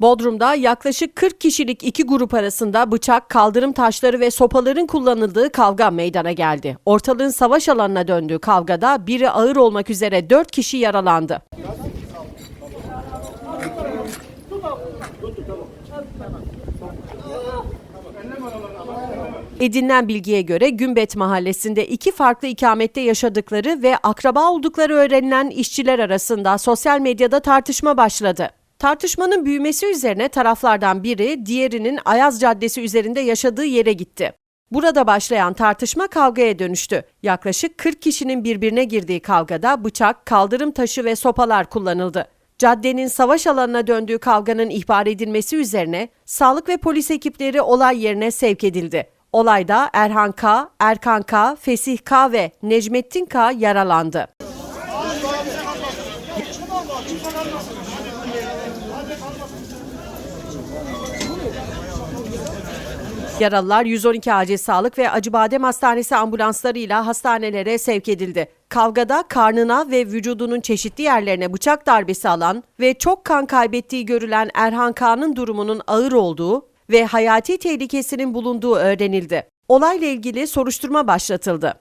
Bodrum'da yaklaşık 40 kişilik iki grup arasında bıçak, kaldırım taşları ve sopaların kullanıldığı kavga meydana geldi. Ortalığın savaş alanına döndüğü kavgada biri ağır olmak üzere 4 kişi yaralandı. Edinilen bilgiye göre Gümbet Mahallesi'nde iki farklı ikamette yaşadıkları ve akraba oldukları öğrenilen işçiler arasında sosyal medyada tartışma başladı. Tartışmanın büyümesi üzerine taraflardan biri diğerinin Ayaz Caddesi üzerinde yaşadığı yere gitti. Burada başlayan tartışma kavgaya dönüştü. Yaklaşık 40 kişinin birbirine girdiği kavgada bıçak, kaldırım taşı ve sopalar kullanıldı. Caddenin savaş alanına döndüğü kavganın ihbar edilmesi üzerine sağlık ve polis ekipleri olay yerine sevk edildi. Olayda Erhan K, Erkan K, Fesih K ve Necmettin K yaralandı. Yaralılar 112 Acil Sağlık ve Acıbadem Hastanesi ambulanslarıyla hastanelere sevk edildi. Kavgada karnına ve vücudunun çeşitli yerlerine bıçak darbesi alan ve çok kan kaybettiği görülen Erhan K'nın durumunun ağır olduğu ve hayati tehlikesinin bulunduğu öğrenildi. Olayla ilgili soruşturma başlatıldı.